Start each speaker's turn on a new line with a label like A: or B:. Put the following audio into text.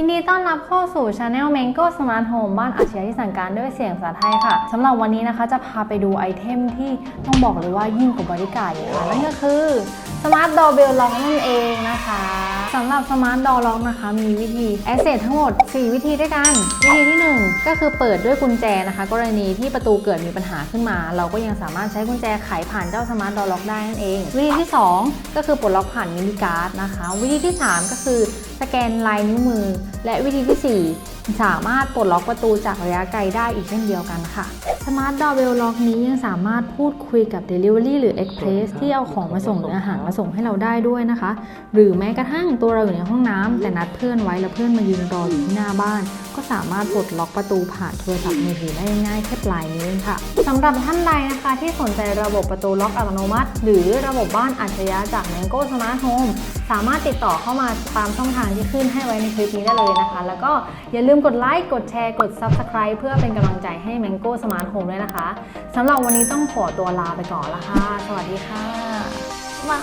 A: ยินดีต้อนรับเข้าสู่ Channel Mango Smart Home บ้านอาชญาที่สั่งการด้วยเสียงภาษาไทยค่ะสำหรับวันนี้นะคะจะพาไปดูไอเทมที่ต้องบอกเลยว่ายิ่งกว่าบริการเลยค่ะนั่นก็คือ Smart Doorbell Lock นั่นเองนะคะสำหรับ Smart Door Lock นะคะ มีวิธี Access ทั้งหมด 4 วิธีด้วยกัน วิธีที่ 1 ก็คือเปิดด้วยกุญแจนะคะ กรณีที่ประตูเกิดมีปัญหาขึ้นมา เราก็ยังสามารถใช้กุญแจไขผ่านเจ้า Smart Door Lock ได้นั่นเอง วิธีที่ 2 ก็คือปลดล็อกผ่านมินิการ์ดนะคะ วิธีที่ 3 ก็คือ สแกนลายนิ้วมือ และวิธีที่ 4 สามารถปลดล็อกประตูจากระยะไกลได้อีกเช่นเดียวกันค่ะ Smart Doorbell Lock นี้ยังสามารถพูดคุยกับ Delivery หรือ Express ที่เอาของมาส่งหรืออาหารมาส่งให้เราได้ด้วยนะคะ หรือแม้กระทั่งตัวเราอยู่ในห้องน้ำแต่นัดเพื่อนไว้แล้วเพื่อนมายืนรออยู่ที่หน้าบ้าน ก็สามารถปลดล็อกประตูผ่านโทรศัพท์มือถือได้ง่ายแค่ปลายนิ้วเองค่ะสำหรับท่านใดนะคะที่สนใจระบบประตูล็อกอัตโนมัติ หรือระบบบ้านอัจฉริยะจาก Mango Smart Home สามารถติดต่อเข้ามาตามช่องทางที่ขึ้นให้ไว้ในคลิปนี้ได้เลยนะคะ แล้วก็อย่าลืมกดไลค์ กดแชร์ กด Subscribe เพื่อเป็นกำลังใจให้ Mango Smart Home ด้วยนะคะ สำหรับวันนี้ต้องขอตัวลาไปก่อนละค่ะ สวัสดีค่ะ
B: มา